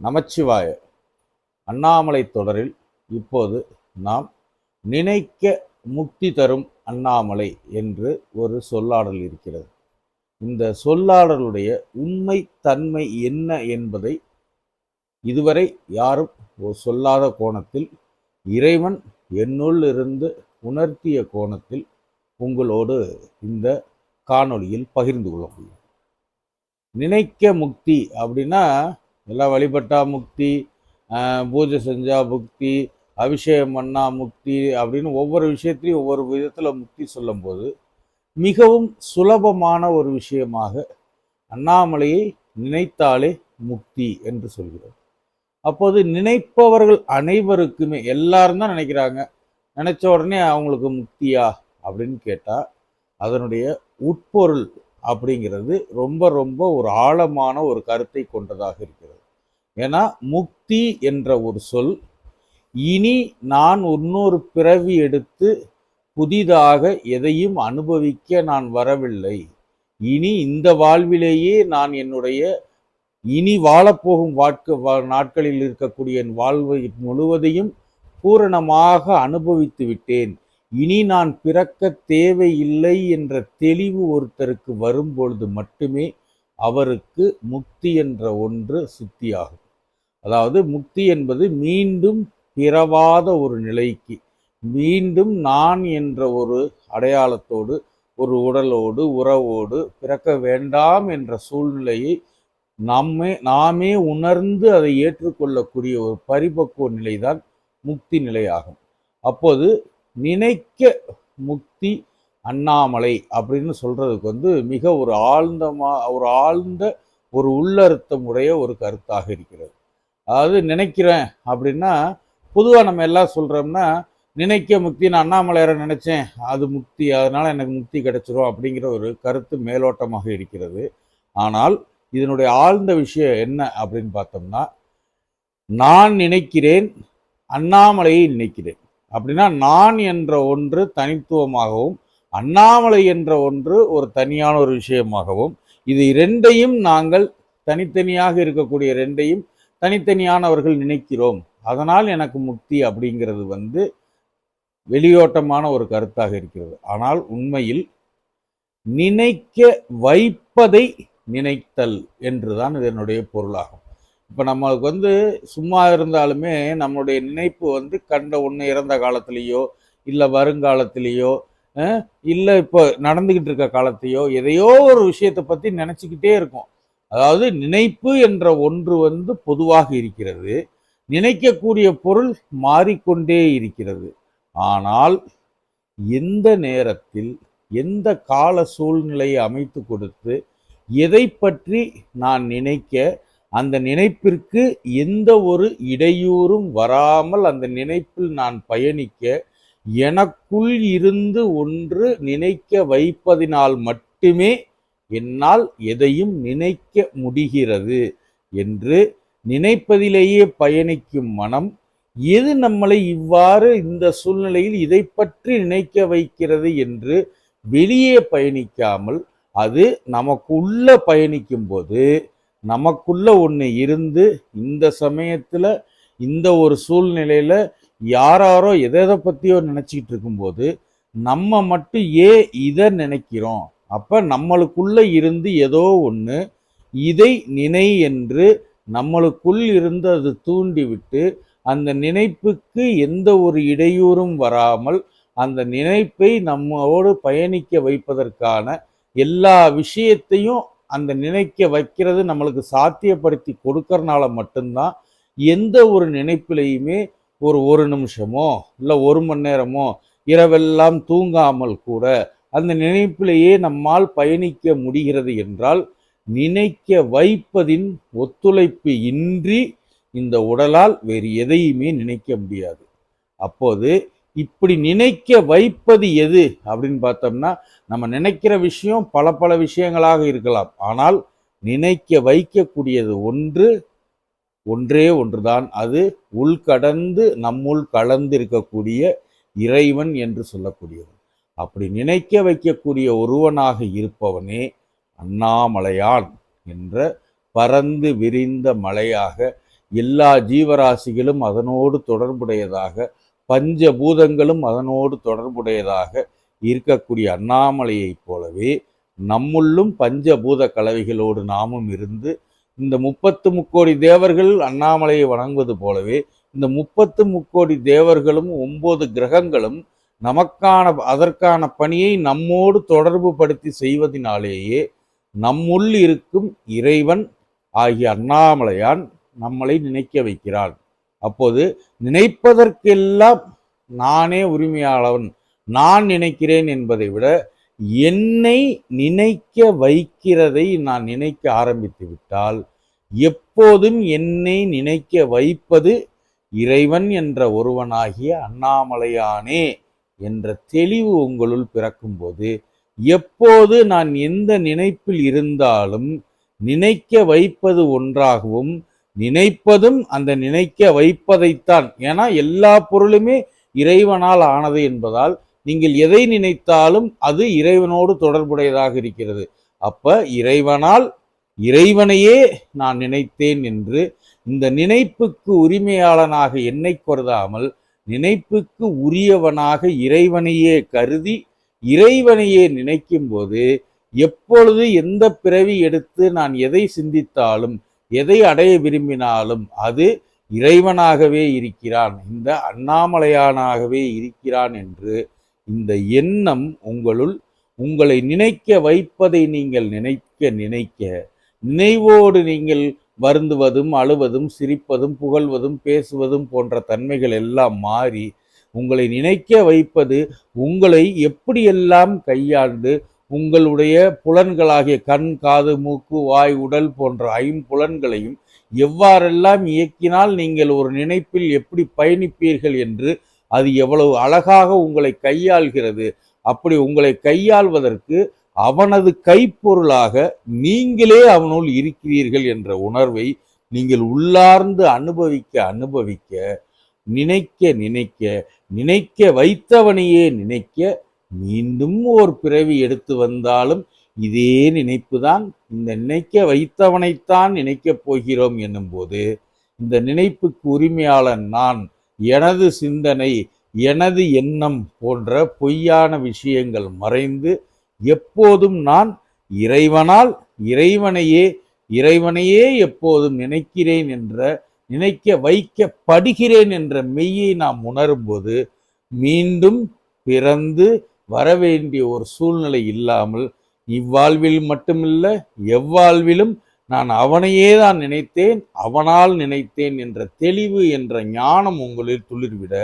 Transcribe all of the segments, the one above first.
நமச்சிவாய. அண்ணாமலை தொடரில் இப்போது நாம் நினைக்க முக்தி தரும் அண்ணாமலை என்று ஒரு சொல்லாடல் இருக்கிறது. இந்த சொல்லாடலுடைய உண்மை தன்மை என்ன என்பதை இதுவரை யாரும் ஒரு சொல்லாத கோணத்தில் இறைவன் என்னுள் இருந்து உணர்த்திய கோணத்தில் உங்களோடு இந்த காணொளியில் பகிர்ந்து கொள்ள முடியும். நினைக்க முக்தி அப்படின்னா எல்லாம் வழிபட்டா முக்தி பூஜை செஞ்சா முக்தி அபிஷேகம் பண்ணா முக்தி அப்படின்னு ஒவ்வொரு விஷயத்திலையும் ஒவ்வொரு விதத்தில் முக்தி சொல்லும்போது மிகவும் சுலபமான ஒரு விஷயமாக அண்ணாமலையை நினைத்தாலே முக்தி என்று சொல்கிறோம். அப்போது நினைப்பவர்கள் அனைவருக்குமே எல்லாரும் தான் நினைக்கிறாங்க நினைச்ச உடனே அவங்களுக்கு முக்தியா அப்படின்னு கேட்டால் அதனுடைய உட்பொருள் அப்படிங்கிறது ரொம்ப ரொம்ப ஒரு ஆழமான ஒரு கருத்தை கொண்டதாக இருக்கிறது. ஏன்னா முக்தி என்ற ஒரு சொல் இனி நான் இன்னொரு பிறவி எடுத்து புதிதாக எதையும் அனுபவிக்க நான் வரவில்லை. இனி இந்த வாழ்விலேயே நான் என்னுடைய இனி வாழப்போகும் வாழ்க்கை வா- நாட்களில் இருக்கக்கூடிய என் வாழ்வை முழுவதையும் பூரணமாக அனுபவித்து விட்டேன். இனி நான் பிறக்க தேவையில்லை என்ற தெளிவு ஒருத்தருக்கு வரும்பொழுது மட்டுமே அவருக்கு முக்தி என்ற ஒன்று சித்தியாகும். அதாவது முக்தி என்பது மீண்டும் பிறவாத ஒரு நிலைக்கு மீண்டும் நான் என்ற ஒரு அடையாளத்தோடு ஒரு உடலோடு உறவோடு பிறக்க வேண்டாம் என்ற சூழ்நிலையை நம்மே நாமே உணர்ந்து அதை ஏற்றுக்கொள்ளக்கூடிய ஒரு பரிபக்குவ நிலைதான் முக்தி நிலையாகும். அப்போது நினைக்க முக்தி அண்ணாமலை அப்படின்னு சொல்றதுக்கு வந்து மிக ஒரு ஆழ்ந்தமா ஒரு ஆழ்ந்த ஒரு உள்ளர்த்தம் உடைய ஒரு கருத்தாக இருக்கிறது. அதாவது நினைக்கிறேன் அப்படின்னா பொதுவாக நம்ம எல்லாம் சொல்கிறோம்னா நினைக்க முக்தி நான் அண்ணாமலையரை நினச்சேன் அது முக்தி அதனால் எனக்கு முக்தி கிடைச்சிரும் அப்படிங்கிற ஒரு கருத்து மேலோட்டமாக இருக்கிறது. ஆனால் இதனுடைய ஆழ்ந்த விஷயம் என்ன அப்படின்னு பார்த்தோம்னா நான் நினைக்கிறேன் அண்ணாமலையை நினைக்கிறேன். அப்படின்னா நான் என்ற ஒன்று தனித்துவமாகவும் அண்ணாமலை என்ற ஒன்று ஒரு தனியான ஒரு விஷயமாகவும் இது இரண்டையும் நாங்கள் தனித்தனியாக இருக்கக்கூடிய ரெண்டையும் தனித்தனியானவர்கள் நினைக்கிறோம். அதனால் எனக்கு முக்தி அப்படிங்கிறது வந்து வெளியோட்டமான ஒரு கருத்தாக இருக்கிறது. ஆனால் உண்மையில் நினைக்க வைப்பதை நினைத்தல் என்றுதான் இதனுடைய பொருளாகும். இப்போ நம்மளுக்கு வந்து சும்மா இருந்தாலுமே நம்மளுடைய நினைப்பு வந்து கண்ட ஒன்று இறந்த காலத்திலேயோ இல்லை வருங்காலத்திலேயோ இல்லை இப்போ நடந்துக்கிட்டு இருக்க காலத்தையோ எதையோ ஒரு விஷயத்தை பற்றி நினச்சிக்கிட்டே இருக்கும். அதாவது நினைப்பு என்ற ஒன்று வந்து பொதுவாக இருக்கிறது. நினைக்கக்கூடிய பொருள் மாறிக்கொண்டே இருக்கிறது. ஆனால் எந்த நேரத்தில் எந்த கால சூழ்நிலையை அமைத்து கொடுத்து எதை பற்றி நான் நினைக்க அந்த நினைப்பிற்கு எந்த ஒரு இடையூறும் வராமல் அந்த நினைப்பில் நான் பயணிக்க எனக்குள் இருந்து ஒன்று நினைக்க வைப்பதினால் மட்டுமே என்னால் எதையும் நினைக்க முடிகிறது என்று நினைப்பதிலேயே பயணிக்கும் மனம் எது நம்மளை இவ்வாறு இந்த சூழ்நிலையில் இதை பற்றி நினைக்க வைக்கிறது என்று வெளியே பயணிக்காமல் அது நமக்குள்ள பயணிக்கும் போது நமக்குள்ள ஒன்று இருந்து இந்த சமயத்தில் இந்த ஒரு சூழ்நிலையில் யாராரோ எதை எதை பற்றியோ நினைச்சிட்டு இருக்கும்போது நம்ம மட்டும் ஏன் இதை நினைக்கிறோம்? அப்போ நம்மளுக்குள்ளே இருந்து ஏதோ ஒன்று இதை நினை என்று நம்மளுக்குள் இருந்து அது தூண்டிவிட்டு அந்த நினைப்புக்கு எந்த ஒரு இடையூறும் வராமல் அந்த நினைப்பை நம்மோடு பயணிக்க வைப்பதற்கான எல்லா விஷயத்தையும் அந்த நினைக்க வைக்கிறது நம்மளுக்கு சாத்தியப்படுத்தி கொடுக்கறனால மட்டும்தான் எந்த ஒரு நினைப்பிலையுமே ஒரு ஒரு நிமிஷமோ இல்லை ஒரு மணி நேரமோ இரவெல்லாம் தூங்காமல் கூட அந்த நினைப்பிலேயே நம்மால் பயணிக்க முடிகிறது என்றால் நினைக்க வைப்பதின் ஒத்துழைப்பு இன்றி இந்த உடலால் வேறு எதையுமே நினைக்க முடியாது. அப்போது இப்படி நினைக்க வைப்பது எது அப்படின்னு பார்த்தோம்னா நம்ம நினைக்கிற விஷயம் பல பல விஷயங்களாக இருக்கலாம். ஆனால் நினைக்க வைக்கக்கூடியது ஒன்று ஒன்றே ஒன்றுதான். அது உள்கடந்து நம்முள் கலந்து இருக்கக்கூடிய இறைவன் என்று சொல்லக்கூடியவன் அப்படி நினைக்க வைக்கக்கூடிய ஒருவனாக இருப்பவனே அண்ணாமலையான் என்ற பறந்து விரிந்த மலையாக எல்லா ஜீவராசிகளும் அதனோடு தொடர்புடையதாக பஞ்சபூதங்களும் அதனோடு தொடர்புடையதாக இருக்கக்கூடிய அண்ணாமலையைப் போலவே நம்முள்ளும் பஞ்சபூத கலவைகளோடு நாமும் இருந்து இந்த முப்பத்து முக்கோடி தேவர்கள் அண்ணாமலையை வணங்குவது போலவே இந்த முப்பத்து முக்கோடி தேவர்களும் ஒன்பது கிரகங்களும் நமக்கான அதற்கான பணியை நம்மோடு தொடர்பு படுத்தி செய்வதனாலேயே நம்முள் இருக்கும் இறைவன் ஆகிய அண்ணாமலையான் நம்மளை நினைக்க வைக்கிறான். அப்போது நினைப்பதற்கெல்லாம் நானே உரிமையாளவன் நான் நினைக்கிறேன் என்பதை விட என்னை நினைக்க வைக்கிறதை நான் நினைக்க ஆரம்பித்து விட்டால் எப்போதும் என்னை நினைக்க வைப்பது இறைவன் என்ற ஒருவனாகிய அண்ணாமலையானே. என்ற தெளிவு உங்களுள் பிறக்கும்போது எப்போது நான் எந்த நினைப்பில் இருந்தாலும் நினைக்க வைப்பது ஒன்றாகவும் நினைப்பதும் அந்த நினைக்க வைப்பதைத்தான். ஏன்னா எல்லா பொருளுமே இறைவனால் ஆனது என்பதால் நீங்கள் எதை நினைத்தாலும் அது இறைவனோடு தொடர்புடையதாக இருக்கிறது. அப்ப இறைவனால் இறைவனையே நான் நினைத்தேன் என்று இந்த நினைப்புக்கு உரிமையாளனாக என்னை கருதாமல் நினைப்புக்கு உரியவனாக இறைவனையே கருதி இறைவனையே நினைக்கும் போது எப்பொழுது எந்த பிறவி எடுத்து நான் எதை சிந்தித்தாலும் எதை அடைய விரும்பினாலும் அது இறைவனாகவே இருக்கிறான். இந்த அண்ணாமலையானாகவே இருக்கிறான் என்று இந்த எண்ணம் உங்களுள் உங்களை நினைக்க வைப்பதை நீங்கள் நினைக்க நினைக்க நினைவோடு நீங்கள் வருந்துவதும் அழுவதும் சிரிப்பதும் புகழ்வதும் பேசுவதும் போன்ற தன்மைகள் எல்லாம் மாறி உங்களை நினைக்க வைப்பது உங்களை எப்படியெல்லாம் கையாண்டு உங்களுடைய புலன்களாகிய கண் காது மூக்கு வாய் உடல் போன்ற ஐம்புலன்களையும் எவ்வாறெல்லாம் இயக்கினால் நீங்கள் ஒரு நினைப்பில் எப்படி பயணிப்பீர்கள் என்று அது எவ்வளவு அழகாக உங்களை கையாள்கிறது. அப்படி உங்களை கையாள்வதற்கு அவனது கைப்பொருளாக நீங்களே அவனுள் இருக்கிறீர்கள் என்ற உணர்வை நீங்கள் உள்ளார்ந்து அனுபவிக்க அனுபவிக்க நினைக்க நினைக்க நினைக்க வைத்தவனையே நினைக்க மீண்டும் ஒரு பிறவி எடுத்து வந்தாலும் இதே நினைப்புதான் இந்த நினைக்க வைத்தவனைத்தான் நினைக்கப் போகிறோம் என்னும்போது இந்த நினைப்புக்கு உரிமையாளன் நான் எனது சிந்தனை எனது எண்ணம் போன்ற பொய்யான விஷயங்கள் மறைந்து எப்போதும் நான் இறைவனால் இறைவனையே இறைவனையே எப்போதும் நினைக்கிறேன் என்ற நினைக்க வைக்கப்படுகிறேன் என்ற மெய்யை நாம் உணரும்போது மீண்டும் பிறந்து வரவேண்டிய ஒரு சூழ்நிலை இல்லாமல் இவ்வாழ்வில் மட்டுமில்ல எவ்வாழ்விலும் நான் அவனையே தான் நினைத்தேன் அவனால் நினைத்தேன் என்ற தெளிவு என்ற ஞானம் உங்களில் துளிர்விட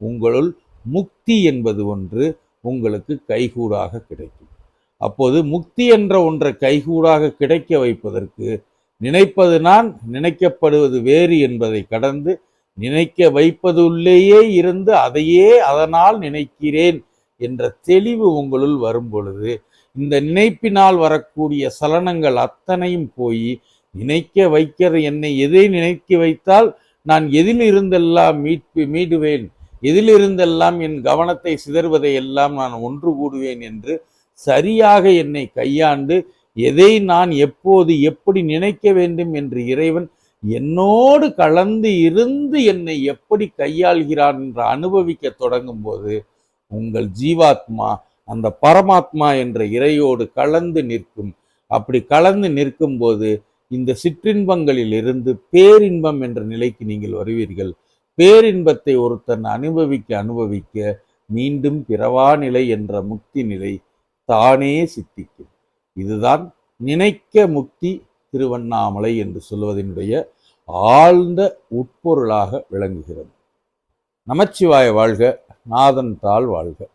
உங்களுள் முக்தி என்பது ஒன்று உங்களுக்கு கைகூடாக கிடைக்கும். அப்போது முக்தி என்ற ஒன்றை கைகூடாக கிடைக்க வைப்பதற்கு நினைப்பது நான் நினைக்கப்படுவது வேறு என்பதை கடந்து நினைக்க வைப்பதுள்ளேயே இருந்து அதையே அதனால் நினைக்கிறேன் என்ற தெளிவு உங்களுள் வரும் பொழுது இந்த நினைப்பினால் வரக்கூடிய சலனங்கள் அத்தனையும் போய் நினைக்க வைக்கிற என்னை எதை நினைக்க வைத்தால் நான் எதில் இருந்தெல்லாம் மீட்பு மீடுவேன்? எதிலிருந்தெல்லாம் என் கவனத்தை சிதறுவதை எல்லாம் நான் ஒன்று கூடுவேன் என்று சரியாக என்னை கையாண்டு எதை நான் எப்போது எப்படி நினைக்க வேண்டும் என்று இறைவன் என்னோடு கலந்து இருந்து என்னை எப்படி கையாள்கிறான் என்று அனுபவிக்க தொடங்கும் போது உங்கள் ஜீவாத்மா அந்த பரமாத்மா என்ற இறையோடு கலந்து நிற்கும். அப்படி கலந்து நிற்கும் போது இந்த சிற்றின்பங்களில் இருந்து பேரின்பம் என்ற நிலைக்கு நீங்கள் வருவீர்கள். பேரின்பத்தை ஒருத்தன் அனுபவிக்க அனுபவிக்க மீண்டும் பிறவா நிலை என்ற முக்தி நிலை தானே சித்திக்கும். இதுதான் நினைக்க முக்தி திருவண்ணாமலை என்று சொல்வதனுடைய ஆழ்ந்த உட்பொருளாக விளங்குகிறது. நமச்சிவாய வாழ்க நாதன் தாள் வாழ்க.